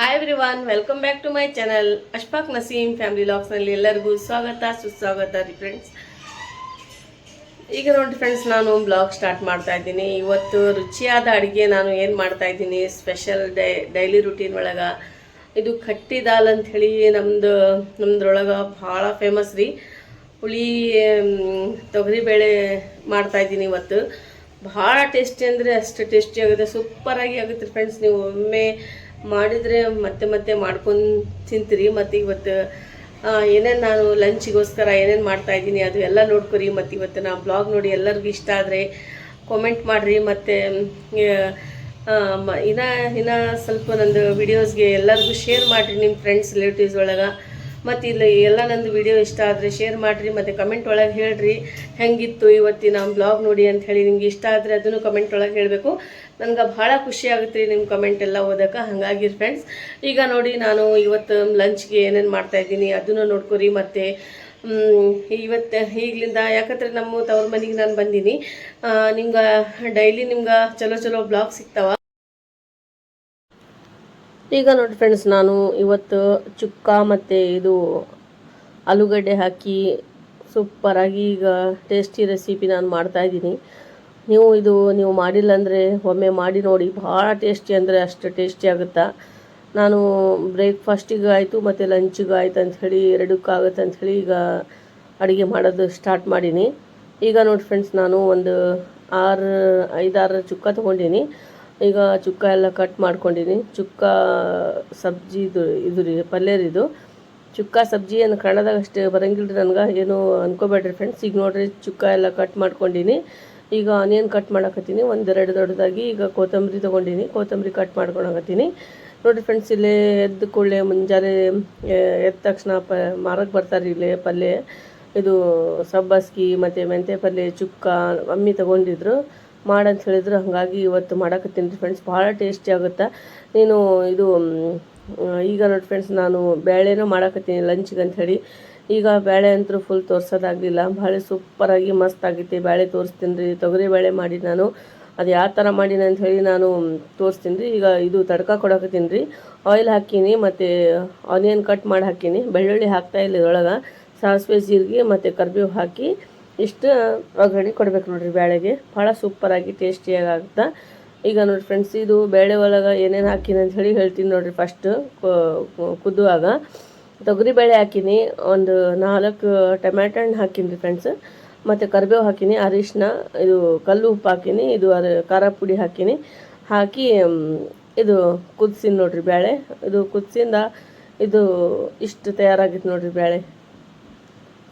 Hi every welcome back to my channel Ashfaq Naseem family ಲಾಕ್ಸ್ನಲ್ಲಿ ಎಲ್ಲರಿಗೂ ಸ್ವಾಗತ, ಸುಸ್ವಾಗತ ರೀ ಫ್ರೆಂಡ್ಸ್ ಈಗ ನೋಡಿ ಫ್ರೆಂಡ್ಸ್ ನಾನು ಬ್ಲಾಗ್ ಸ್ಟಾರ್ಟ್ ಮಾಡ್ತಾ ಇದ್ದೀನಿ. ಇವತ್ತು ರುಚಿಯಾದ ಅಡುಗೆ ನಾನು ಏನು ಮಾಡ್ತಾ ಇದ್ದೀನಿ ಸ್ಪೆಷಲ್ ಡೈ ಡೈಲಿ ರುಟೀನ್ ಒಳಗೆ. ಇದು ಕಟ್ಟಿ ದಾಲ್ ಅಂತ ಹೇಳಿ ನಮ್ದು, ನಮ್ದ್ರೊಳಗೆ ಭಾಳ ಫೇಮಸ್ ರೀ. ಹುಳಿ ತೊಗರಿಬೇಳೆ ಮಾಡ್ತಾ ಇದ್ದೀನಿ ಇವತ್ತು. ಭಾಳ ಟೇಸ್ಟಿ ಅಂದರೆ ಅಷ್ಟು ಟೇಸ್ಟಿ ಆಗುತ್ತೆ ಸೂಪರಾಗಿ ಆಗುತ್ತೆ ಫ್ರೆಂಡ್ಸ್ ನೀವು ಒಮ್ಮೆ ಮಾಡಿದರೆ ಮತ್ತೆ ಮತ್ತೆ ಮಾಡ್ಕೊಂಡು ತಿಂತೀರಿ, ಮತ್ತು ಇವತ್ತು ಏನೇನು ನಾನು ಲಂಚಿಗೋಸ್ಕರ ಏನೇನು ಮಾಡ್ತಾ ಇದ್ದೀನಿ ಅದು ಎಲ್ಲ ನೋಡ್ಕೊರಿ. ಮತ್ತು ಇವತ್ತು ನಾ ಬ್ಲಾಗ್ ನೋಡಿ ಎಲ್ಲರಿಗೂ ಇಷ್ಟ ಆದರೆ ಕಾಮೆಂಟ್ ಮಾಡಿರಿ. ಮತ್ತು ಇನ್ನ, ಇನ್ನು ಸ್ವಲ್ಪ ನಂದು ವಿಡಿಯೋಸ್ಗೆ ಎಲ್ಲರಿಗೂ ಶೇರ್ ಮಾಡಿರಿ ನಿಮ್ಮ ಫ್ರೆಂಡ್ಸ್ ರಿಲೇಟಿವ್ಸ್ ಒಳಗೆ. ಮತ್ತು ಇಲ್ಲಿ ಎಲ್ಲ ನಂದು ವಿಡಿಯೋ ಇಷ್ಟ ಆದರೆ ಶೇರ್ ಮಾಡಿರಿ, ಮತ್ತು ಕಮೆಂಟ್ ಒಳಗೆ ಹೇಳ್ರಿ. ಹೆಂಗಿತ್ತು ಇವತ್ತಿನ ಬ್ಲಾಗ್ ನೋಡಿ ಅಂತ ಹೇಳಿ ನಿಮ್ಗೆ ಇಷ್ಟ ಆದರೆ ಅದನ್ನು ಕಮೆಂಟ್ ಒಳಗೆ ಹೇಳಬೇಕು. ನನಗೆ ಭಾಳ ಖುಷಿ ಆಗುತ್ತೆ ರೀ ನಿಮ್ಮ ಕಮೆಂಟ್ ಎಲ್ಲ ಓದೋಕೆ, ಹಾಗಾಗಿ ಫ್ರೆಂಡ್ಸ್ ಈಗ ನೋಡಿ ನಾನು ಇವತ್ತು ಲಂಚ್ಗೆ ಏನೇನು ಮಾಡ್ತಾ ಇದ್ದೀನಿ ಅದನ್ನು ನೋಡ್ಕೊರಿ, ಮತ್ತು ಇವತ್ತು ಈಗಲಿಂದ, ಯಾಕಂದ್ರೆ ನಮ್ಮ ತವ್ರ ಮನೆಗೆ ನಾನು ಬಂದೀನಿ. ನಿಮ್ಗೆ ಡೈಲಿ ನಿಮ್ಗೆ ಚಲೋ ಚಲೋ ಬ್ಲಾಗ್ ಸಿಗ್ತಾವ. ಈಗ ನೋಡಿ ಫ್ರೆಂಡ್ಸ್ ನಾನು ಇವತ್ತು ಚುಕ್ಕ ಮತ್ತು ಇದು ಆಲೂಗಡ್ಡೆ ಹಾಕಿ ಸೂಪರಾಗಿ ಈಗ ಟೇಸ್ಟಿ ರೆಸಿಪಿ ನಾನು ಮಾಡ್ತಾಯಿದ್ದೀನಿ ನೀವು ಇದು ನೀವು ಮಾಡಿಲ್ಲ ಅಂದರೆ ಒಮ್ಮೆ ಮಾಡಿ ನೋಡಿ, ಭಾಳ ಟೇಸ್ಟಿ ಅಂದರೆ ಅಷ್ಟು ಟೇಸ್ಟಿ ಆಗುತ್ತಾ? ನಾನು ಬ್ರೇಕ್ಫಾಸ್ಟಿಗೆ ಆಯಿತು ಮತ್ತು ಲಂಚಿಗೆ ಆಯ್ತು ಅಂಥೇಳಿ ಎರಡಕ್ಕಾಗುತ್ತೆ ಅಂಥೇಳಿ ಈಗ ಅಡುಗೆ ಮಾಡೋದು ಸ್ಟಾರ್ಟ್ ಮಾಡೀನಿ. ಈಗ ನೋಡಿ ಫ್ರೆಂಡ್ಸ್ ನಾನು ಒಂದು ಆರು, ಐದಾರು ಚುಕ್ಕ ತೊಗೊಂಡೀನಿ. ಈಗ ಚುಕ್ಕ ಎಲ್ಲ ಕಟ್ ಮಾಡ್ಕೊಂಡಿನಿ. ಚುಕ್ಕ, ಸಬ್ಜಿ ಇದು ಇದು ರೀ ಇದು. ಚುಕ್ಕ, ಸಬ್ಜಿ ಏನು ಕನ್ನಡದಾಗ ಅಷ್ಟೇ ಬರಂಗಿಲ್ಲ ರೀ ನನಗೆ. ಏನು ಅನ್ಕೋಬೇಡ್ರಿ ಫ್ರೆಂಡ್ಸ್ ಈಗ ನೋಡಿರಿ ಚುಕ್ಕ ಎಲ್ಲ ಕಟ್ ಮಾಡ್ಕೊಂಡಿನಿ. ಈಗ ಆನಿಯನ್ ಕಟ್ ಮಾಡಕತ್ತೀನಿ. ಒಂದೆರಡು ದೊಡ್ಡದಾಗಿ ಈಗ ಕೊತ್ತಂಬರಿ ತೊಗೊಂಡಿನಿ. ಕೊತ್ತಂಬರಿ ಕಟ್ ಮಾಡ್ಕೊಳಕತ್ತೀನಿ ನೋಡಿರಿ ಫ್ರೆಂಡ್ಸ್ ಇಲ್ಲೇ ಎದ್ದು ಕೂಡಲೇ ಮುಂಜಾನೆ ಎದ್ದ ತಕ್ಷಣ ಪ ಮಾರಕ್ಕೆ ಬರ್ತಾರೆ ಇಲ್ಲೇ ಪಲ್ಯ. ಇದು ಸಬ್ಬಸ್ಗಿ ಮತ್ತು ಮೆಂತ್ಯ ಪಲ್ಯ, ಚುಕ್ಕ, ಅಮ್ಮಿ ತೊಗೊಂಡಿದ್ರು. ಮಾಡಂತ ಹೇಳಿದ್ರು. ಹಾಗಾಗಿ ಇವತ್ತು ಮಾಡಕತ್ತೀನಿ ಫ್ರೆಂಡ್ಸ್ ಭಾಳ ಟೇಸ್ಟಿ ಆಗುತ್ತೆ? ನೀನು ಇದು ಈಗ ನೋಡಿ ಫ್ರೆಂಡ್ಸ್ ನಾನು ಬೇಳೆನೂ ಮಾಡಕತ್ತೀನಿ ಲಂಚ್ಗೆ ಅಂತ ಹೇಳಿ. ಈಗ ಬೇಳೆ ಅಂತೂ ಫುಲ್ ತೋರ್ಸೋದಾಗಲಿಲ್ಲ. ಭಾಳ ಸೂಪರಾಗಿ ಮಸ್ತ್ ಆಗೈತಿ. ಬೇಳೆ ತೋರಿಸ್ತೀನಿ ರೀ. ತೊಗರಿ ಬೇಳೆ ಮಾಡಿ ನಾನು. ಅದು ಯಾವ ಥರ ಮಾಡೀನಿ ಅಂತ ಹೇಳಿ ನಾನು ತೋರಿಸ್ತೀನಿ ರೀ. ಈಗ ಇದು ತಡ್ಕ ಕೊಡಕತ್ತೀನಿ ರೀ. ಆಯಿಲ್ ಹಾಕೀನಿ ಮತ್ತು ಆನಿಯನ್ ಕಟ್ ಮಾಡಿ ಹಾಕೀನಿ. ಬೆಳ್ಳುಳ್ಳಿ ಹಾಕ್ತಾ ಇಲ್ಲ ಇದ್ರೊಳಗೆ. ಸಾಸಿವೆ, ಜೀರಿಗೆ ಮತ್ತು ಕರಿಬೇವು ಹಾಕಿ ಇಷ್ಟು ಒಗ್ಗರಣೆ ಕೊಡ್ಬೇಕು ನೋಡ್ರಿ ಬೇಳೆಗೆ ಭಾಳ ಸೂಪರಾಗಿ ಟೇಸ್ಟಿಯಾಗಿ ಆಗುತ್ತೆ ಈಗ ನೋಡಿ ಫ್ರೆಂಡ್ಸ್ ಇದು ಬೇಳೆ ಒಳಗೆ ಏನೇನು ಹಾಕಿನಿ ಅಂತ ಹೇಳಿ ಹೇಳ್ತೀನಿ ನೋಡ್ರಿ ಫಸ್ಟು ಕುದ್ದುವಾಗ. ತೊಗರಿ ಬೇಳೆ ಹಾಕೀನಿ, ಒಂದು ನಾಲ್ಕು ಟೊಮ್ಯಾಟೊ ಹಣ್ಣು ಹಾಕೀನಿ ಫ್ರೆಂಡ್ಸ್ ಮತ್ತು ಕರಿಬೇವು ಹಾಕಿನಿ ಅರಿಶಿನ ಇದು ಕಲ್ಲು ಉಪ್ಪು ಹಾಕಿನಿ, ಇದು ಅದು ಖಾರ ಪುಡಿ ಹಾಕಿನಿ. ಹಾಕಿ ಇದು ಕುದಿಸಿನಿ ನೋಡ್ರಿ ಬೇಳೆ ಇದು ಕುದಿಸಿಂದ ಇದು ಇಷ್ಟು ತಯಾರಾಗಿತ್ತು ನೋಡ್ರಿ ಬೇಳೆ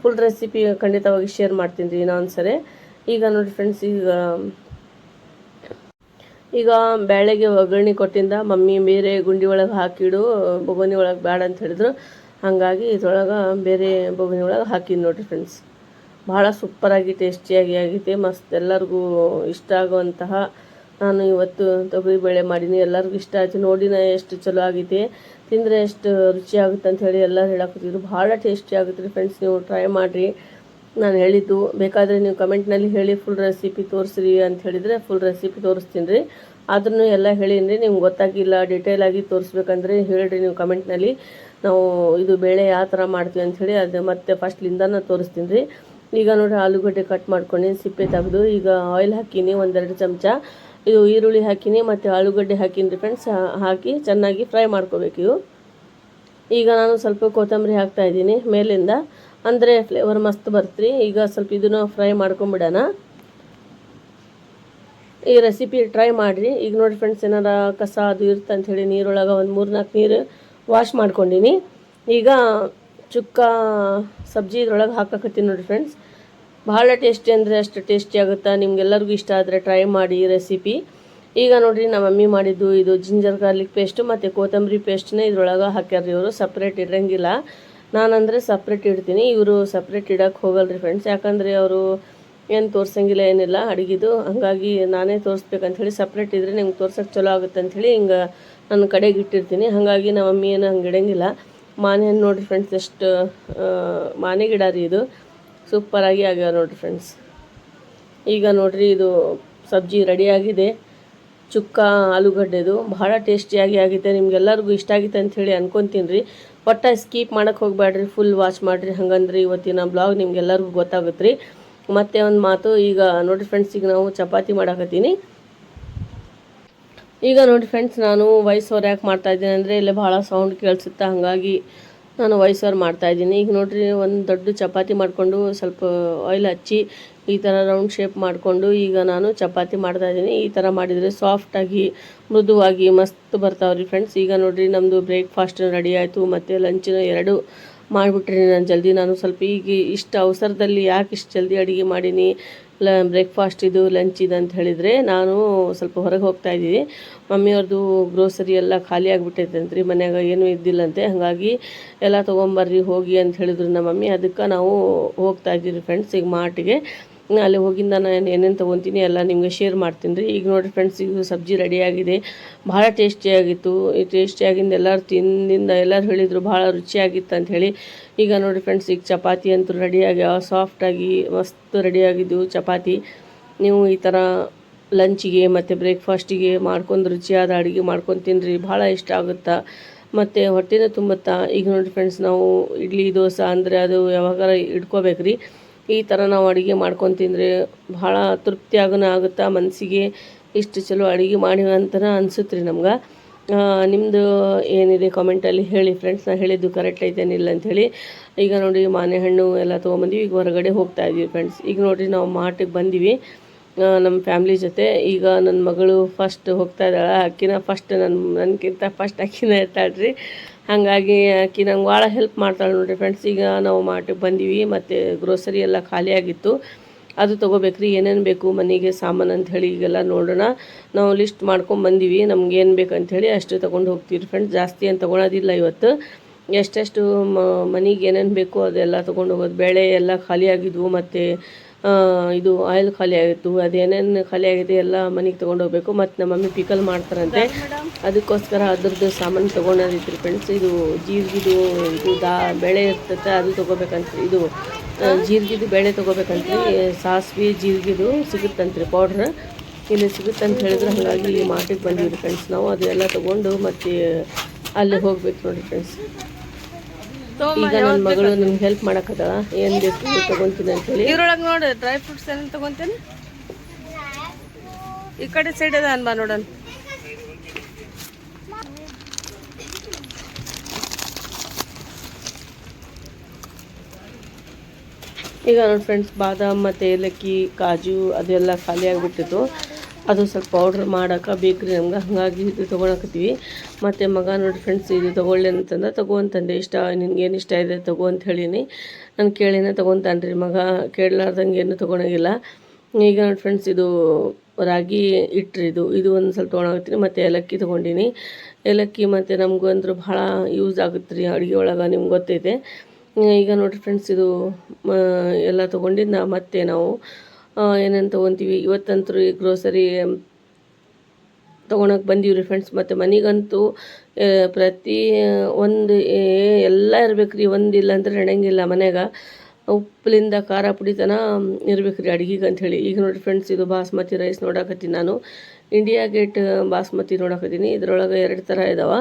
ಫುಲ್ ರೆಸಿಪಿ ಖಂಡಿತವಾಗಿ ಶೇರ್ ಮಾಡ್ತೀನಿ ರೀ ಇನ್ನೊಂದು ಸರಿ ಈಗ ನೋಡಿ ಫ್ರೆಂಡ್ಸ್ ಈಗ ಈಗ ಬ್ಯಾಳೆಗೆ ಒಗ್ಗರಣೆ ಕೊಟ್ಟಿಂದ ಮಮ್ಮಿ ಬೇರೆ ಗುಂಡಿ ಒಳಗೆ ಹಾಕಿಡು ಬೊಗನಿ ಒಳಗೆ ಬೇಡ ಅಂತ ಹೇಳಿದ್ರು. ಹಾಗಾಗಿ ಇದ್ರೊಳಗೆ ಬೇರೆ ಬೊಗನಿ ಒಳಗೆ ಹಾಕಿನಿ ನೋಡಿರಿ ಫ್ರೆಂಡ್ಸ್ ಭಾಳ ಸೂಪರಾಗಿ ಟೇಸ್ಟಿಯಾಗಿ ಆಗೈತೆ ಮಸ್ತ್ ಎಲ್ಲರಿಗೂ ಇಷ್ಟ ಆಗುವಂತಹ ನಾನು ಇವತ್ತು ತೊಗರಿಬೇಳೆ ಮಾಡೀನಿ. ಎಲ್ಲರಿಗೂ ಇಷ್ಟ ಆಯ್ತು. ನೋಡಿನ ಎಷ್ಟು ಚಲೋ ಆಗೈತೆ ತಿಂದರೆ ಎಷ್ಟು ರುಚಿಯಾಗುತ್ತೆ ಅಂತ ಹೇಳಿ ಎಲ್ಲರೂ ಹೇಳಾಕತ್ತಿದ್ರು ಭಾಳ ಟೇಸ್ಟಿ ಆಗುತ್ತೆ ರೀ ಫ್ರೆಂಡ್ಸ್ ನೀವು ಟ್ರೈ ಮಾಡಿರಿ. ನಾನು ಹೇಳಿದ್ದು, ಬೇಕಾದರೆ ನೀವು ಕಮೆಂಟ್ನಲ್ಲಿ ಹೇಳಿ ಫುಲ್ ರೆಸಿಪಿ ತೋರಿಸ್ರಿ ಅಂತ ಹೇಳಿದರೆ ಫುಲ್ ರೆಸಿಪಿ ತೋರಿಸ್ತೀನಿ ರೀ. ಆದ್ರೂ ಎಲ್ಲ ಹೇಳೀನಿ ನಿಮ್ಗೆ ಗೊತ್ತಾಗಿಲ್ಲ ಡೀಟೇಲ್ ಆಗಿ ತೋರಿಸ್ಬೇಕಂದ್ರೆ ಹೇಳಿರಿ ನೀವು ಕಮೆಂಟ್ನಲ್ಲಿ ನಾವು ಇದು ಬೇಳೆ ಯಾವ ಥರ ಮಾಡ್ತೀವಿ ಅಂಥೇಳಿ ಅದು ಮತ್ತೆ ಫಸ್ಟ್ಲಿಂದನೂ ತೋರಿಸ್ತೀನಿ ರೀ. ಈಗ ನೋಡಿರಿ ಆಲೂಗಡ್ಡೆ ಕಟ್ ಮಾಡ್ಕೊಂಡು ಸಿಪ್ಪೆ ತೆಗೆದು, ಈಗ ಆಯಿಲ್ ಹಾಕೀನಿ ಒಂದೆರಡು ಚಮಚ. ಇದು ಈರುಳ್ಳಿ ಹಾಕಿನಿ, ಮತ್ತು ಆಲೂಗಡ್ಡೆ ಹಾಕಿನಿ ಫ್ರೆಂಡ್ಸ್ ಹಾಕಿ ಚೆನ್ನಾಗಿ ಫ್ರೈ ಮಾಡ್ಕೋಬೇಕು ಇವು. ಈಗ ನಾನು ಸ್ವಲ್ಪ ಕೊತ್ತಂಬರಿ ಹಾಕ್ತಾ ಇದ್ದೀನಿ ಮೇಲಿಂದ. ಅಂದರೆ ಫ್ಲೇವರ್ ಮಸ್ತ್ ಬರ್ತೀರಿ. ಈಗ ಸ್ವಲ್ಪ ಇದನ್ನು ಫ್ರೈ ಮಾಡ್ಕೊಂಬಿಡೋಣ. ಈ ರೆಸಿಪಿ ಟ್ರೈ ಮಾಡಿರಿ. ಈಗ ನೋಡಿ ಫ್ರೆಂಡ್ಸ್ ಏನಾರ ಕಸ ಅದು ಇರುತ್ತೆ ಅಂಥೇಳಿ ನೀರೊಳಗೆ ಒಂದು ಮೂರು ನಾಲ್ಕು ನೀರು ವಾಶ್ ಮಾಡ್ಕೊಂಡೀನಿ. ಈಗ ಚುಕ್ಕ ಸಬ್ಜಿ ಇದ್ರೊಳಗೆ ಹಾಕಕತ್ತೀನಿ ನೋಡಿ ಫ್ರೆಂಡ್ಸ್ ಭಾಳ ಟೇಸ್ಟಿ ಅಂದರೆ ಅಷ್ಟು ಟೇಸ್ಟಿ ಆಗುತ್ತೆ? ನಿಮಗೆಲ್ಲರಿಗೂ ಇಷ್ಟ ಆದರೆ ಟ್ರೈ ಮಾಡಿ ಈ ರೆಸಿಪಿ ಈಗ ನೋಡಿರಿ, ನಮ್ಮ ಮಮ್ಮಿ ಮಾಡಿದ್ದು ಇದು ಜಿಂಜರ್ ಗಾರ್ಲಿಕ್ ಪೇಸ್ಟ್ ಮತ್ತು ಕೊತ್ತಂಬರಿ ಪೇಸ್ಟ್ನ ಇದ್ರೊಳಗೆ ಹಾಕ್ಯಾರ ಇವರು. ಸಪ್ರೇಟ್ ಇಡೋಂಗಿಲ್ಲ ನಾನಂದರೆ ಸಪ್ರೇಟ್ ಇಡ್ತೀನಿ. ಇವರು ಸಪ್ರೇಟ್ ಇಡಕ್ಕೆ ಹೋಗಲ್ರಿ ಫ್ರೆಂಡ್ಸ್ ಯಾಕಂದರೆ ಅವರು ಏನು ತೋರ್ಸಂಗಿಲ್ಲ, ಏನಿಲ್ಲ. ಅಡುಗೆದು ಹಾಗಾಗಿ ನಾನೇ ತೋರಿಸ್ಬೇಕಂತ ಹೇಳಿ ಸಪ್ರೇಟ್ ಇದ್ರೆ ನಿಮ್ಗೆ ತೋರ್ಸೋಕ್ಕೆ ಚಲೋ ಆಗುತ್ತೆ ಅಂಥೇಳಿ ಹಿಂಗೆ ನನ್ನ ಕಡೆಗೆ ಇಟ್ಟಿರ್ತೀನಿ. ಹಾಗಾಗಿ ನಮ್ಮ ಮಮ್ಮಿ ಏನು ಹಂಗೆ ಇಡೋಂಗಿಲ್ಲ. ಮಾನೆ ನೋಡಿರಿ ಫ್ರೆಂಡ್ಸ್ ಎಷ್ಟು ಮಾನೆ ಗಿಡ ರೀ ಇದು. ಸೂಪರಾಗಿ ಆಗ್ಯಾವ ನೋಡಿರಿ ಫ್ರೆಂಡ್ಸ್ ಈಗ ನೋಡಿರಿ ಇದು ಸಬ್ಜಿ ರೆಡಿಯಾಗಿದೆ ಚುಕ್ಕ, ಆಲೂಗಡ್ಡೆದು ಭಾಳ ಟೇಸ್ಟಿಯಾಗಿ ಆಗಿದೆ ನಿಮ್ಗೆಲ್ಲರಿಗೂ ಇಷ್ಟ ಆಗಿತ್ತು ಅಂಥೇಳಿ ಅನ್ಕೊತೀನಿ ರೀ. ಒಟ್ಟು ಸ್ಕೀಪ್ ಮಾಡೋಕ್ಕೆ ಹೋಗ್ಬೇಡ್ರಿ ಫುಲ್ ವಾಚ್ ಮಾಡಿರಿ. ಹಂಗಂದ್ರೆ ಇವತ್ತಿನ ಬ್ಲಾಗ್ ನಿಮ್ಗೆಲ್ಲರಿಗೂ ಗೊತ್ತಾಗುತ್ತೆ ರೀ ಮತ್ತೆ ಒಂದು ಮಾತು, ಈಗ ನೋಡಿ ಫ್ರೆಂಡ್ಸ್ ಈಗ ನಾವು ಚಪಾತಿ ಮಾಡಾಕತ್ತೀನಿ. ಈಗ ನೋಡಿ ಫ್ರೆಂಡ್ಸ್ ನಾನು ವಾಯ್ಸ್ ಓವರ್ ಯಾಕೆ ಮಾಡ್ತಾಯಿದ್ದೀನಿ ಅಂದರೆ, ಇಲ್ಲೇ ಭಾಳ ಸೌಂಡ್ ಕೇಳಿಸುತ್ತೆ, ಹಾಗಾಗಿ ನಾನು ವಾಯ್ಸ್ ಓವರ್ ಮಾಡ್ತಾ ಇದ್ದೀನಿ. ಈಗ ನೋಡಿರಿ, ಒಂದು ದೊಡ್ಡ ಚಪಾತಿ ಮಾಡಿಕೊಂಡು ಸ್ವಲ್ಪ ಆಯಿಲ್ ಹಚ್ಚಿ, ಈ ಥರ ರೌಂಡ್ ಶೇಪ್ ಮಾಡಿಕೊಂಡು ಈಗ ನಾನು ಚಪಾತಿ ಮಾಡ್ತಾ ಇದ್ದೀನಿ. ಈ ಥರ ಮಾಡಿದರೆ ಸಾಫ್ಟಾಗಿ ಮೃದುವಾಗಿ ಮಸ್ತ್ ಬರ್ತಾವ್ರಿ ಫ್ರೆಂಡ್ಸ್ ಈಗ ನೋಡಿರಿ ನಮ್ಮದು ಬ್ರೇಕ್ಫಾಸ್ಟ್ ರೆಡಿ ಆಯಿತು, ಮತ್ತು ಲಂಚಿನ ಎರಡು ಮಾಡಿಬಿಟ್ರಿ. ನಾನು ಜಲ್ದಿ, ನಾನು ಸ್ವಲ್ಪ ಈಗ ಇಷ್ಟು ಅವಸರದಲ್ಲಿ ಯಾಕೆ ಇಷ್ಟು ಜಲ್ದಿ ಅಡುಗೆ ಮಾಡೀನಿ? ಲ ಬ್ರೇಕ್ಫಾಸ್ಟ್ ಇದು ಲಂಚ್ ಇದು ಅಂತ ಹೇಳಿದರೆ ನಾನು ಸ್ವಲ್ಪ ಹೊರಗೆ ಹೋಗ್ತಾ ಇದ್ದೀವಿ. ಮಮ್ಮಿಯವ್ರದ್ದು ಗ್ರೋಸರಿ ಎಲ್ಲ ಖಾಲಿ ಆಗಿಬಿಟ್ಟೈತಂತ್ರಿ ಮನ್ಯಾಗ ಏನೂ ಇದ್ದಿಲ್ಲಂತೆ. ಹಾಗಾಗಿ ಎಲ್ಲ ತೊಗೊಂಬರ್ರಿ, ಹೋಗಿ ಅಂತ ಹೇಳಿದ್ರು ನಮ್ಮ ಮಮ್ಮಿ. ಅದಕ್ಕೆ ನಾವು ಹೋಗ್ತಾ ಇದ್ದೀವಿ ಫ್ರೆಂಡ್ಸ್ ಈಗ ಮಾರ್ಟಿಗೆ ಅಲ್ಲಿ ಹೋಗಿಂದ ನಾನು ಏನೇನು ತೊಗೊತೀನಿ ಎಲ್ಲ ನಿಮಗೆ ಶೇರ್ ಮಾಡ್ತೀನಿ ರೀ. ಈಗ ನೋಡಿ ಫ್ರೆಂಡ್ಸ್ ಈಗ ಸಬ್ಜಿ ರೆಡಿಯಾಗಿದೆ ಭಾಳ ಟೇಸ್ಟಿಯಾಗಿತ್ತು ಈ ಟೇಸ್ಟಿಯಾಗಿಂದ ಎಲ್ಲರೂ ತಿಂದಿಂದ ಎಲ್ಲರೂ ಹೇಳಿದರು, ಭಾಳ ರುಚಿಯಾಗಿತ್ತು ಅಂತ ಹೇಳಿ ಈಗ ನೋಡಿ ಫ್ರೆಂಡ್ಸ್ ಈಗ ಚಪಾತಿ ಅಂತೂ ರೆಡಿಯಾಗಿ ಸಾಫ್ಟಾಗಿ ಮಸ್ತ್ ರೆಡಿಯಾಗಿದ್ದು ಚಪಾತಿ. ನೀವು ಈ ಥರ ಲಂಚಿಗೆ ಮತ್ತು ಬ್ರೇಕ್ಫಾಸ್ಟಿಗೆ ಮಾಡ್ಕೊಂಡು ರುಚಿಯಾದ ಅಡುಗೆ ಮಾಡ್ಕೊಂಡು ತಿನ್ನಿರಿ ಭಾಳ ಇಷ್ಟ ಆಗುತ್ತಾ? ಮತ್ತು ಹೊಟ್ಟೆನೂ ತುಂಬುತ್ತಾ? ಈಗ ನೋಡಿ ಫ್ರೆಂಡ್ಸ್ ನಾವು ಇಡ್ಲಿ, ದೋಸೆ ಅಂದರೆ ಅದು ಯಾವಾಗಾರ ಇಟ್ಕೋಬೇಕ್ರಿ. ಈ ಥರ ನಾವು ಅಡುಗೆ ಮಾಡ್ಕೊಂಡು ತಿಂದರೆ ಭಾಳ ತೃಪ್ತಿಯಾಗನ ಆಗುತ್ತಾ? ಮನಸ್ಸಿಗೆ ಇಷ್ಟು ಚಲೋ ಅಡುಗೆ ಮಾಡಿವಂತನ ಅನ್ಸುತ್ತೆ ರೀ ನಮ್ಗೆ. ನಿಮ್ಮದು ಏನಿದೆ ಕಾಮೆಂಟಲ್ಲಿ ಹೇಳಿ ಫ್ರೆಂಡ್ಸ್ ನಾನು ಹೇಳಿದ್ದು ಕರೆಕ್ಟ್ ಐತೇನಿಲ್ಲ ಅಂಥೇಳಿ ಈಗ ನೋಡಿ ಮಾನೆ ಹಣ್ಣು ಎಲ್ಲ ತೊಗೊಂಬಂದಿವಿ. ಈಗ ಹೊರಗಡೆ ಹೋಗ್ತಾ ಇದ್ದೀವಿ ಫ್ರೆಂಡ್ಸ್ ಈಗ ನೋಡಿರಿ, ನಾವು ಮಾರ್ಟಿಗೆ ಬಂದೀವಿ. ನಮ್ಮ ಫ್ಯಾಮ್ಲಿ ಜೊತೆ. ಈಗ ನನ್ನ ಮಗಳು ಫಸ್ಟ್ ಹೋಗ್ತಾ ಇದ್ದಾಳೆ. ಅಕ್ಕಿನ ಫಸ್ಟ್ ನನ್ನ ನನಗಿಂತ ಫಸ್ಟ್ ಅಕ್ಕಿನ ರೀ ಹಾಗಾಗಿ ಆಕಿ ನಂಗೆ ಭಾಳ ಹೆಲ್ಪ್ ಮಾಡ್ತಾಳೆ ನೋಡಿರಿ ಫ್ರೆಂಡ್ಸ್ ಈಗ ನಾವು ಮಾರ್ಟಿಗೆ ಬಂದೀವಿ. ಮತ್ತು ಗ್ರೋಸರಿ ಎಲ್ಲ ಖಾಲಿಯಾಗಿತ್ತು ಅದು ತೊಗೋಬೇಕ್ರಿ, ಏನೇನು ಬೇಕು, ಮನೆಗೆ ಸಾಮಾನು ಅಂತ ಹೇಳಿ ಈಗೆಲ್ಲ ನೋಡೋಣ. ನಾವು ಲಿಸ್ಟ್ ಮಾಡ್ಕೊಂಡು ಬಂದೀವಿ, ನಮ್ಗೆ ಏನು ಬೇಕು ಅಂಥೇಳಿ ಅಷ್ಟು ತೊಗೊಂಡು ಹೋಗ್ತೀವಿ ಫ್ರೆಂಡ್ಸ್ ಜಾಸ್ತಿ ಏನು ತೊಗೊಳೋದಿಲ್ಲ ಇವತ್ತು. ಎಷ್ಟೆಷ್ಟು ಮನೆಗೆ ಏನೇನು ಬೇಕು ಅದೆಲ್ಲ ತೊಗೊಂಡು ಹೋಗೋದು. ಬೇಳೆ ಎಲ್ಲ ಖಾಲಿಯಾಗಿದ್ವು ಮತ್ತು ಇದು ಆಯಿಲ್ ಖಾಲಿ ಆಗಿತ್ತು ಅದೇನೇನು ಖಾಲಿ ಆಗಿದೆ ಎಲ್ಲ ಮನೆಗೆ ತೊಗೊಂಡೋಗ್ಬೇಕು ಮತ್ತು ನಮ್ಮ ಮಮ್ಮಿ ಪಿಕಲ್ ಮಾಡ್ತಾರಂತೆ. ಅದಕ್ಕೋಸ್ಕರ ಅದ್ರದ್ದು ಸಾಮಾನು ತೊಗೊಂಡಿದ್ರಿ ಫ್ರೆಂಡ್ಸ್ ಇದು ಜೀರಿಗೆದು ಇದು ದಾ ಬೆಳೆ ಇರ್ತೈತೆ ಅದು ತೊಗೋಬೇಕಂತ ಇದು ಜೀರಿಗೆದು ಬೇಳೆ ತೊಗೋಬೇಕಂತ್ರಿ ಸಾಸಿವೆ ಜೀರಿಗೆದು ಸಿಗುತ್ತಂತ್ರಿ ಪೌಡ್ರ್ ಇಲ್ಲಿ ಸಿಗುತ್ತಂತ ಹೇಳಿದ್ರೆ ಹಾಗಾಗಿ ಮಾರ್ಕೆಟ್ ಬಂದಿದ್ವಿ ಫ್ರೆಂಡ್ಸ್ ನಾವು ಅದೆಲ್ಲ ತೊಗೊಂಡು ಮತ್ತು ಅಲ್ಲಿ ಹೋಗ್ಬೇಕು ನೋಡಿ ಫ್ರೆಂಡ್ಸ್ ಈಗ ನನ್ನ ಮಗಳು ನಿಮ್ಗೆ ಹೆಲ್ಪ್ ಮಾಡಕತ್ತಾಳ ಏನು ಬೇಕು ತೊಗೊಂತೀನಿ ಅಂತೇಳಿ ಇದ್ರೊಳಗೆ ನೋಡಿ ಡ್ರೈ ಫ್ರೂಟ್ಸ್ ಏನೇನು ತಗೊಂತೇನೆ. ಈ ಕಡೆ ಸೈಡ್ ಅದ ಅನ್ಬಾ ನೋಡೋಣ. ಈಗ ನೋಡಿ ಫ್ರೆಂಡ್ಸ್ ಬಾದಾಮ್ ಮತ್ತು ಏಲಕ್ಕಿ ಕಾಜು ಅದೆಲ್ಲ ಖಾಲಿ ಆಗಿಬಿಟ್ಟಿತ್ತು. ಅದು ಸ್ವಲ್ಪ ಪೌಡ್ರ್ ಮಾಡೋಕೆ ಬೇಕ್ರಿ ನಮ್ಗೆ. ಹಾಗಾಗಿ ಇದು ತೊಗೊಳಕತ್ತೀವಿ. ಮತ್ತು ಮಗ ನೋಡಿ ಫ್ರೆಂಡ್ಸ್ ಇದು ತೊಗೊಳ್ಳಿ ಅಂತಂದ, ತಗೋ ಅಂತಂದೆ. ಇಷ್ಟ ನಿನ್ಗೇನು ಇಷ್ಟ ಇದೆ ತಗೋ ಅಂತ ಹೇಳೀನಿ. ನಾನು ಕೇಳಿನ ತೊಗೊತಾನೆ ರೀ ಮಗ ಕೇಳಲಾರ್ದಂಗೆ ಏನು ತೊಗೊಳಂಗಿಲ್ಲ. ಈಗ ನೋಡಿ ಫ್ರೆಂಡ್ಸ್ ಇದು ರಾಗಿ ಇಟ್ರಿ ಇದು. ಇದು ಒಂದು ಸ್ವಲ್ಪ ತೊಗೊಳಕತ್ತೀನಿ. ಮತ್ತು ಏಲಕ್ಕಿ ತೊಗೊಂಡಿನಿ. ಏಲಕ್ಕಿ ಮತ್ತು ನಮಗೂ ಅಂದ್ರೆ ಭಾಳ ಯೂಸ್ ಆಗುತ್ತೆ ರೀ ಅಡುಗೆ ಒಳಗೆ, ನಿಮ್ಗೆ ಗೊತ್ತೈತೆ. ಈಗ ನೋಡಿರಿ ಫ್ರೆಂಡ್ಸ್ ಇದು ಎಲ್ಲ ತೊಗೊಂಡಿದ್ದು ಮತ್ತೆ ನಾವು ಏನೇನು ತೊಗೊತೀವಿ? ಇವತ್ತಂತೂ ಈ ಗ್ರೋಸರಿ ತೊಗೊಳಕ್ಕೆ ಬಂದೀವಿ ರೀ ಫ್ರೆಂಡ್ಸ್ ಮತ್ತು ಮನೆಗಂತೂ ಪ್ರತಿ ಒಂದು ಎಲ್ಲ ಇರ್ಬೇಕು ರೀ ಒಂದಿಲ್ಲ ಅಂದ್ರೆ ನಡೆಯಂಗಿಲ್ಲ ಮನ್ಯಾಗ. ಉಪ್ಪಿನಿಂದ ಖಾರ ಪುಡಿ ತನ ಇರ್ಬೇಕು ರೀ ಅಡುಗೆಗೆ ಅಂಥೇಳಿ ಈಗ ನೋಡಿ ಫ್ರೆಂಡ್ಸ್ ಇದು ಬಾಸ್ಮತಿ ರೈಸ್ ನೋಡಕತ್ತೀನಿ ನಾನು. ಇಂಡಿಯಾ ಗೇಟ್ ಬಾಸ್ಮತಿ ನೋಡಕತ್ತೀನಿ. ಇದ್ರೊಳಗೆ ಎರಡು ಥರ ಇದಾವೆ.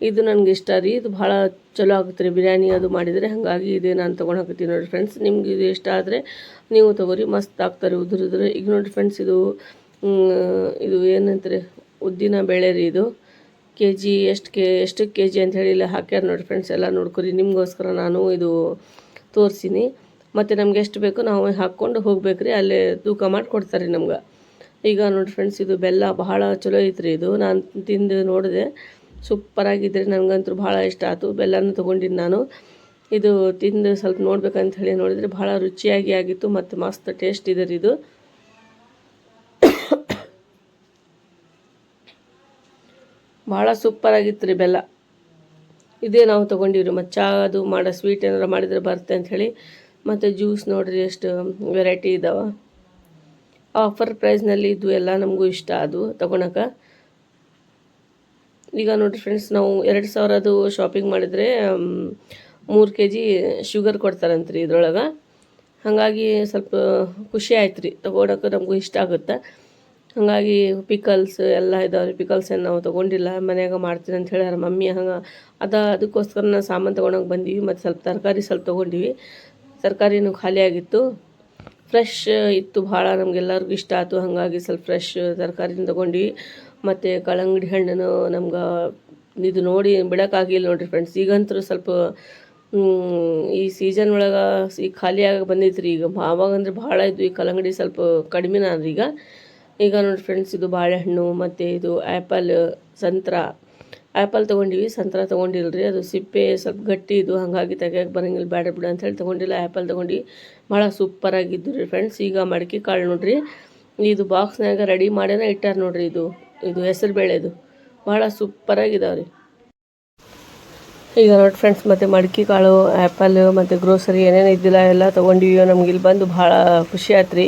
ಇದು ನನಗೆ ಇಷ್ಟ ರೀ. ಇದು ಭಾಳ ಚಲೋ ಆಗುತ್ತೆ ರೀ. ಬಿರಿಯಾನಿ ಅದು ಮಾಡಿದರೆ ಹಾಗಾಗಿ ಇದೇ ನಾನು ತೊಗೊಳಕತ್ತೀನಿ ನೋಡಿರಿ ಫ್ರೆಂಡ್ಸ್ ನಿಮ್ಗೆ ಇದು ಇಷ್ಟ ಆದರೆ ನೀವು ತೊಗೋರಿ. ಮಸ್ತ್ ಆಗ್ತಾರೆ ಉದುರು ಈಗ ನೋಡಿ ಫ್ರೆಂಡ್ಸ್ ಇದು ಇದು ಏನಂತಾರೆ? ಉದ್ದಿನ ಬೇಳೆ ರೀ ಇದು. ಕೆ ಜಿ ಎಷ್ಟು ಕೆ ಎಷ್ಟು ಕೆ ಜಿ ಅಂತ ಹೇಳಿ ಇಲ್ಲ ಹಾಕ್ಯಾರ ನೋಡಿ ಫ್ರೆಂಡ್ಸ್ ಎಲ್ಲ ನೋಡ್ಕೊರಿ. ನಿಮಗೋಸ್ಕರ ನಾನು ಇದು ತೋರಿಸಿನಿ. ಮತ್ತು ನಮ್ಗೆ ಎಷ್ಟು ಬೇಕು ನಾವು ಹಾಕ್ಕೊಂಡು ಹೋಗ್ಬೇಕು ರೀ. ಅಲ್ಲೇ ತೂಕ ಮಾಡಿ ಕೊಡ್ತಾರೆ ನಮ್ಗೆ. ಈಗ ನೋಡಿ ಫ್ರೆಂಡ್ಸ್ ಇದು ಬೆಲ್ಲ ಬಹಳ ಚಲೋ ಐತ್ರಿ ಇದು. ನಾನು ತಿಂದು ನೋಡಿದೆ. ಸೂಪರಾಗಿದ್ದರೆ ನನಗಂತೂ ಭಾಳ ಇಷ್ಟ. ಆಯಿತು ಬೆಲ್ಲನೂ ತೊಗೊಂಡಿದ್ದು ನಾನು. ಇದು ತಿಂದು ಸ್ವಲ್ಪ ನೋಡ್ಬೇಕಂತ ಹೇಳಿ ನೋಡಿದರೆ ಭಾಳ ರುಚಿಯಾಗಿ ಆಗಿತ್ತು ಮತ್ತು ಮಸ್ತ್ ಟೇಸ್ಟ್ ಇದೆ ಇದು. ಭಾಳ ಸೂಪರಾಗಿತ್ತು ರೀ ಬೆಲ್ಲ. ಇದೇ ನಾವು ತೊಗೊಂಡಿವ್ರಿ ಮತ್ತು ಚಾ ಅದು ಮಾಡೋ ಸ್ವೀಟ್ ಏನಾರು ಮಾಡಿದರೆ ಬರುತ್ತೆ ಅಂಥೇಳಿ. ಮತ್ತು ಜ್ಯೂಸ್ ನೋಡಿರಿ ಎಷ್ಟು ವೆರೈಟಿ ಇದ್ದಾವೆ ಆಫರ್ ಪ್ರೈಸ್ನಲ್ಲಿ ಇದು ಎಲ್ಲ ನಮಗೂ ಇಷ್ಟ ಅದು ತೊಗೊಳಕ್ಕೆ ಈಗ ನೋಡಿರಿ ಫ್ರೆಂಡ್ಸ್ ನಾವು ಎರಡು ಸಾವಿರದ್ದು ಶಾಪಿಂಗ್ ಮಾಡಿದರೆ ಮೂರು ಕೆ ಜಿ ಶುಗರ್ ಕೊಡ್ತಾರಂತ್ರಿ ಇದ್ರೊಳಗೆ. ಹಾಗಾಗಿ ಸ್ವಲ್ಪ ಖುಷಿ ಆಯ್ತು ರೀ ತೊಗೊಳಕ್ಕೆ ನಮಗೂ ಇಷ್ಟ ಆಗುತ್ತೆ. ಹಾಗಾಗಿ ಪಿಕಲ್ಸ್ ಎಲ್ಲ ಇದಾವೆ ಪಿಕಲ್ಸ್ ಏನು ನಾವು ತೊಗೊಂಡಿಲ್ಲ, ಮನೆಯಾಗ ಮಾಡ್ತೀನಿ ಅಂತ ಹೇಳ್ಯಾರ ಮಮ್ಮಿ. ಹಂಗೆ ಅದ, ಅದಕ್ಕೋಸ್ಕರ ನಾವು ಸಾಮಾನು ತೊಗೊಳಕ್ಕೆ ಬಂದೀವಿ, ಮತ್ತು ಸ್ವಲ್ಪ ತರಕಾರಿ ಸ್ವಲ್ಪ ತೊಗೊಂಡಿವಿ. ತರಕಾರಿನೂ ಖಾಲಿ ಆಗಿತ್ತು. ಫ್ರೆಶ್ ಇತ್ತು. ಭಾಳ ನಮಗೆಲ್ಲರಿಗೂ ಇಷ್ಟ ಆಯ್ತು. ಹಾಗಾಗಿ ಸ್ವಲ್ಪ ಫ್ರೆಶ್ ತರಕಾರಿನ ತೊಗೊಂಡ್ವಿ. ಮತ್ತು ಕಲ್ಲಂಗಡಿ ಹಣ್ಣನ್ನು ನಮ್ಗೆ ಇದು ನೋಡಿ ಬಿಡೋಕ್ಕಾಗಿಲ್ಲ ನೋಡಿರಿ ಫ್ರೆಂಡ್ಸ್ ಈಗಂತೂ ಸ್ವಲ್ಪ ಈ ಸೀಸನ್ ಒಳಗೆ ಈಗ ಖಾಲಿಯಾಗಿ ಆಗಿ ರೀ ಈಗ ಆವಾಗಂದ್ರೆ ಭಾಳ ಇದ್ವು ಈ ಕಲ್ಲಂಗಡಿ ಸ್ವಲ್ಪ ಕಡಿಮೆನ ಈಗ ಈಗ ನೋಡಿ ಫ್ರೆಂಡ್ಸ್ ಇದು ಬಾಳೆಹಣ್ಣು, ಮತ್ತು ಇದು ಆ್ಯಪಲ್ ಸಂತ್ರ. ಆ್ಯಪಲ್ ತೊಗೊಂಡಿವಿ, ಸಂತ್ರ ತೊಗೊಂಡಿಲ್ರಿ, ಅದು ಸಿಪ್ಪೆ ಸ್ವಲ್ಪ ಗಟ್ಟಿ ಇದು, ಹಾಗಾಗಿ ತೆಗಿಯೋಕೆ ಬರಂಗಿಲ್ಲ ಬೇಡ ಬಿಡು ಅಂತ ಹೇಳಿ ತೊಗೊಂಡಿಲ್ಲ, ಆ್ಯಪಲ್ ತೊಗೊಂಡು. ಭಾಳ ಸೂಪರಾಗಿದ್ದು ರೀ ಫ್ರೆಂಡ್ಸ್, ಈಗ ಮಡಕೆ ಕಾಳು ನೋಡ್ರಿ, ಇದು ಬಾಕ್ಸ್ನಾಗ ರೆಡಿ ಮಾಡ್ಯಾನ ಇಟ್ಟಾರ ನೋಡ್ರಿ ಇದು ಇದು ಹೆಸರು ಬೇಳೆದು ಭಾಳ ಸೂಪರಾಗಿದ್ದಾವೆ ರೀ. ಈಗ ನೋಡಿ ಫ್ರೆಂಡ್ಸ್, ಮತ್ತು ಮಡಿಕೆ ಕಾಳು, ಆ್ಯಪಲ್, ಮತ್ತು ಗ್ರೋಸರಿ ಏನೇನು ಇದ್ದಿಲ್ಲ ಎಲ್ಲ ತೊಗೊಂಡಿವಿ ನಮ್ಗೆ ಇಲ್ಲಿ ಬಂದು ಭಾಳ ಖುಷಿ ಆಯ್ತು ರೀ.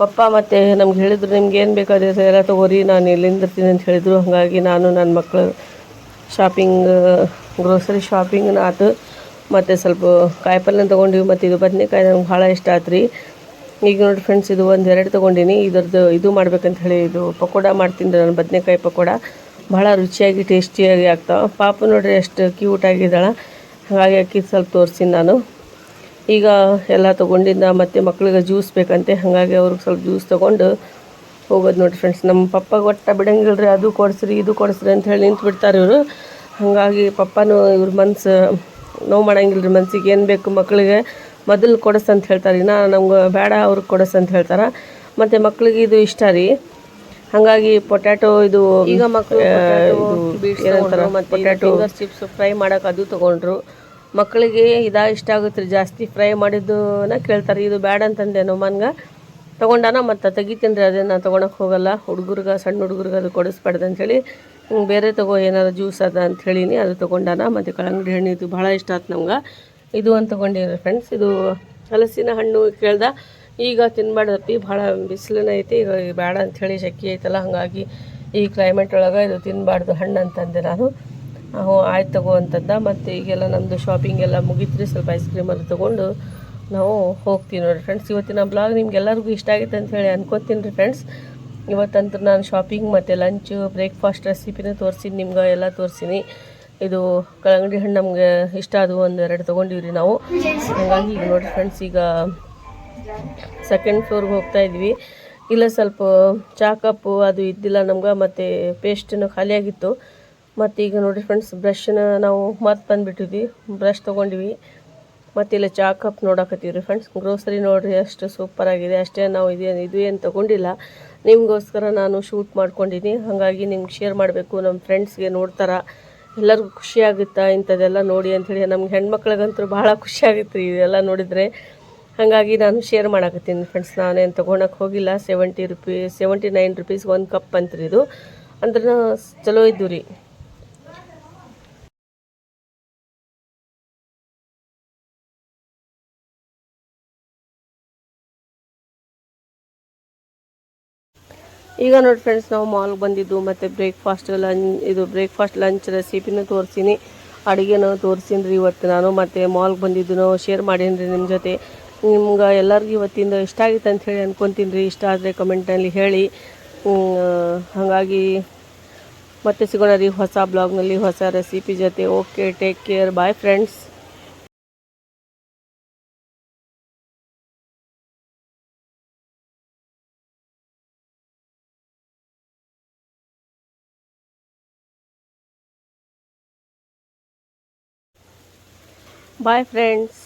ಪಪ್ಪ, ಮತ್ತು ನಮ್ಗೆ ಹೇಳಿದ್ರು, ನಿಮ್ಗೆ ಏನು ಬೇಕಾದ್ರೆ ಎಲ್ಲ ತೊಗೋರಿ, ನಾನು ಎಲ್ಲಿಂದ ಇರ್ತೀನಿ ಅಂತ ಹೇಳಿದರು, ಹಾಗಾಗಿ ನಾನು ನನ್ನ ಮಕ್ಕಳು ಶಾಪಿಂಗ್ ಗ್ರೋಸರಿ ಶಾಪಿಂಗ್ನ ಆತು ಮತ್ತು ಸ್ವಲ್ಪ ಕಾಯಿಪಲ್ಲೆ ತೊಗೊಂಡಿವಿ, ಮತ್ತು ಇದು ಬದನೆಕಾಯಿ ನಂಗೆ ಭಾಳ ಇಷ್ಟ ಆಯ್ತು ರೀ ಈಗ ನೋಡಿ ಫ್ರೆಂಡ್ಸ್ ಇದು ಒಂದು ಎರಡು ತೊಗೊಂಡಿನಿ. ಇದ್ರದ್ದು ಇದು ಮಾಡ್ಬೇಕಂತ ಹೇಳಿ ಇದು ಪಕೋಡ ಮಾಡ್ತೀನಿ ನಾನು, ಬದನೆಕಾಯಿ ಪಕೋಡ. ಭಾಳ ರುಚಿಯಾಗಿ, ಟೇಸ್ಟಿಯಾಗಿ ಆಗ್ತಾವೆ. ಪಾಪ ನೋಡ್ರಿ ಎಷ್ಟು ಕ್ಯೂಟ್ ಆಗಿದ್ದಾಳೆ. ಹಾಗಾಗಿ ಅಕ್ಕಿ ಸ್ವಲ್ಪ ತೋರಿಸ್ತೀನಿ ನಾನು. ಈಗ ಎಲ್ಲ ತೊಗೊಂಡಿದ್ದ, ಮತ್ತು ಮಕ್ಕಳಿಗೆ ಜ್ಯೂಸ್ ಬೇಕಂತೆ. ಹಾಗಾಗಿ ಅವ್ರಿಗೆ ಸ್ವಲ್ಪ ಜ್ಯೂಸ್ ತೊಗೊಂಡು ಹೋಗೋದು ನೋಡಿ ಫ್ರೆಂಡ್ಸ್ ನಮ್ಮ ಪಪ್ಪಾಗ ಒಟ್ಟ ಬಿಡಂಗಿಲ್ಲ ರೀ ಅದು ಕೊಡಿಸ್ರಿ ಇದು ಕೊಡಿಸ್ರಿ ಅಂತ ಹೇಳಿ ನಿಂತು ಬಿಡ್ತಾರೆ ಇವರು. ಹಾಗಾಗಿ ಪಪ್ಪನೂ ಇವ್ರ ಮನ್ಸು ನೋವು ಮಾಡಂಗಿಲ್ಲ ರೀ ಮನ್ಸಿಗೆ ಏನು ಬೇಕು ಮಕ್ಕಳಿಗೆ ಮೊದಲು ಕೊಡಿಸ್ ಅಂತ ಹೇಳ್ತಾರೆ. ಇನ್ನು ನಮ್ಗೆ ಬೇಡ ಅವ್ರಿಗೆ ಕೊಡಿಸ್ ಅಂತ ಹೇಳ್ತಾರೆ. ಮತ್ತು ಮಕ್ಳಿಗೆ ಇದು ಇಷ್ಟ ರೀ. ಹಾಗಾಗಿ ಪೊಟ್ಯಾಟೊ ಇದು ಈಗ ಮಕ್ಕಳು ಪೊಟ್ಯಾಟೊ ಚಿಪ್ಸ್ ಫ್ರೈ ಮಾಡೋಕೆ ಅದು ತೊಗೊಂಡ್ರು. ಮಕ್ಕಳಿಗೆ ಇದಾ ಇಷ್ಟ ಆಗುತ್ತೆ ರೀ ಜಾಸ್ತಿ ಫ್ರೈ ಮಾಡಿದ್ದನ್ನ ಕೇಳ್ತಾರೆ. ಇದು ಬೇಡ ಅಂತಂದೆ ನಮ್ಮನ್ಗೆ ತೊಗೊಂಡಾನ ಮತ್ತು ತೆಗಿತೀನಿ ಅದನ್ನು ತೊಗೊಳಕ್ಕೆ ಹೋಗಲ್ಲ. ಹುಡುಗರ್ಗೆ, ಸಣ್ಣ ಹುಡುಗರ್ಗೆ ಅದು ಕೊಡಿಸ್ಬಾರ್ದು ಅಂಥೇಳಿ ಬೇರೆ ತಗೋ ಏನಾರು ಜ್ಯೂಸ್ ಅದ ಅಂತ ಹೇಳಿನಿ, ಅದು ತೊಗೊಂಡಾನ ಮತ್ತು ಕಳಂಗಡಿ ಹಣ್ಣು ಇದು ಭಾಳ ಇಷ್ಟ ಆಯ್ತು ನಮ್ಗೆ. ಇದು ಅಂತ ತಗೊಂಡಿರೋ ಫ್ರೆಂಡ್ಸ್ ಇದು ಹಲಸಿನ ಹಣ್ಣು ಕೇಳ್ದ, ಈಗ ತಿನ್ಬಾರ್ದಪ್ಪಿ, ಭಾಳ ಬಿಸಿಲಿನ ಐತಿ, ಈಗ ಬೇಡ ಅಂಥೇಳಿ ಶಕ್ತಿ ಐತಲ್ಲ, ಹಾಗಾಗಿ ಈ ಕ್ಲೈಮೇಟ್ ಒಳಗೆ ಇದು ತಿನ್ನಬಾರ್ದು ಹಣ್ಣು ಅಂತಂದೆ ನಾನು. ಹ್ಞೂ ಆಯ್ತು ತಗೋ ಅಂತಂದ ಮತ್ತು ಈಗೆಲ್ಲ ನಮ್ಮದು ಶಾಪಿಂಗ್ ಎಲ್ಲ ಮುಗಿತ್ರಿ, ಸ್ವಲ್ಪ ಐಸ್ ಕ್ರೀಮ್ ತೊಗೊಂಡು ನಾವು ಹೋಗ್ತೀವಿ ನೋಡಿರಿ ಫ್ರೆಂಡ್ಸ್ ಇವತ್ತಿನ ಬ್ಲಾಗ್ ನಿಮ್ಗೆಲ್ಲರಿಗೂ ಇಷ್ಟ ಆಗೈತೆ ಅಂತ ಹೇಳಿ ಅನ್ಕೋತೀನಿ ರೀ ಫ್ರೆಂಡ್ಸ್ ಇವತ್ತಂತೂ ನಾನು ಶಾಪಿಂಗ್ ಮತ್ತು ಲಂಚು ಬ್ರೇಕ್ಫಾಸ್ಟ್ ರೆಸಿಪಿನೂ ತೋರಿಸಿನಿ, ನಿಮ್ಗೆ ಎಲ್ಲ ತೋರಿಸಿನಿ. ಇದು ಕಲ್ಲಂಗಡಿ ಹಣ್ಣು ನಮಗೆ ಇಷ್ಟ ಅದು ಒಂದು ಎರಡು ತೊಗೊಂಡಿವ್ರಿ ನಾವು. ಹಾಗಾಗಿ ಈಗ ನೋಡಿ ಫ್ರೆಂಡ್ಸ್ ಈಗ ಸೆಕೆಂಡ್ ಫ್ಲೋರ್ಗೆ ಹೋಗ್ತಾ ಇದ್ವಿ. ಇಲ್ಲ ಸ್ವಲ್ಪ ಚಾ ಕಪ್ಪು ಅದು ಇದ್ದಿಲ್ಲ ನಮ್ಗೆ, ಮತ್ತು ಪೇಸ್ಟನ್ನು ಖಾಲಿಯಾಗಿತ್ತು ಮತ್ತು ಈಗ ನೋಡಿ ಫ್ರೆಂಡ್ಸ್ ಬ್ರಷ್ನ ನಾವು ಮತ್ತೆ ಬಂದುಬಿಟ್ಟಿದ್ವಿ. ಬ್ರಷ್ ತೊಗೊಂಡ್ವಿ. ಮತ್ತು ಇಲ್ಲಿ ಚಾ ಕಪ್ ನೋಡಕತ್ತೀವಿ ಫ್ರೆಂಡ್ಸ್ ಗ್ರೋಸರಿ ನೋಡ್ರಿ, ಅಷ್ಟು ಸೂಪರ್ ಆಗಿದೆ. ಅಷ್ಟೇ ನಾವು ಇದೇನು ಇದು ಏನು ತಗೊಂಡಿಲ್ಲ. ನಿಮಗೋಸ್ಕರ ನಾನು ಶೂಟ್ ಮಾಡ್ಕೊಂಡಿನಿ. ಹಾಗಾಗಿ ನಿಮ್ಗೆ ಶೇರ್ ಮಾಡಬೇಕು. ನಮ್ಮ ಫ್ರೆಂಡ್ಸ್ಗೆ ನೋಡ್ತಾರ. ಎಲ್ಲರಿಗೂ ಖುಷಿ ಆಗುತ್ತಾ? ಇಂಥದ್ದೆಲ್ಲ ನೋಡಿ ಅಂಥೇಳಿ ನಮ್ಗೆ ಹೆಣ್ಮಕ್ಳಿಗಂತೂ ಭಾಳ ಖುಷಿ ಆಗುತ್ತೆ ರೀ ಇದೆಲ್ಲ ನೋಡಿದರೆ. ಹಾಗಾಗಿ ನಾನು ಶೇರ್ ಮಾಡಕತ್ತೀನಿ ಫ್ರೆಂಡ್ಸ್ ನಾನೇನು ತೊಗೊಳಕ್ಕೆ ಹೋಗಿಲ್ಲ. Seventy rupees seventy nine rupees ಒಂದು ಕಪ್ ಅಂತ್ರಿ ಇದು. ಅಂದ್ರೆ ಚಲೋ ಇದ್ದು ರೀ ಈಗ ನೋಡಿ ಫ್ರೆಂಡ್ಸ್ ನಾವು ಮಾಲ್ಗೆ ಬಂದಿದ್ದು, ಮತ್ತು ಬ್ರೇಕ್ಫಾಸ್ಟ್ ಲಂಚ್ ಇದು ಬ್ರೇಕ್ಫಾಸ್ಟ್ ಲಂಚ್ ರೆಸಿಪಿನೂ ತೋರಿಸಿನಿ ಅಡುಗೆನೂ ತೋರಿಸಿನಿ ರೀ ಇವತ್ತು ನಾನು. ಮತ್ತು ಮಾಲ್ಗೆ ಬಂದಿದ್ದು ಶೇರ್ ಮಾಡೀನಿ ರೀ ನಿಮ್ಮ ಜೊತೆ. ನಿಮ್ಗೆ ಎಲ್ಲರಿಗೂ ಇವತ್ತಿಂದ ಇಷ್ಟ ಆಗಿತ್ತು ಅಂತ ಹೇಳಿ ಅನ್ಕೊತೀನಿ ರೀ. ಇಷ್ಟ ಆದರೆ ಕಮೆಂಟಲ್ಲಿ ಹೇಳಿ. ಹಾಗಾಗಿ ಮತ್ತೆ ಸಿಗೋಣ ರೀ ಹೊಸ ಬ್ಲಾಗ್ನಲ್ಲಿ ಹೊಸ ರೆಸಿಪಿ ಜೊತೆ. Okay take care bye friends bye friends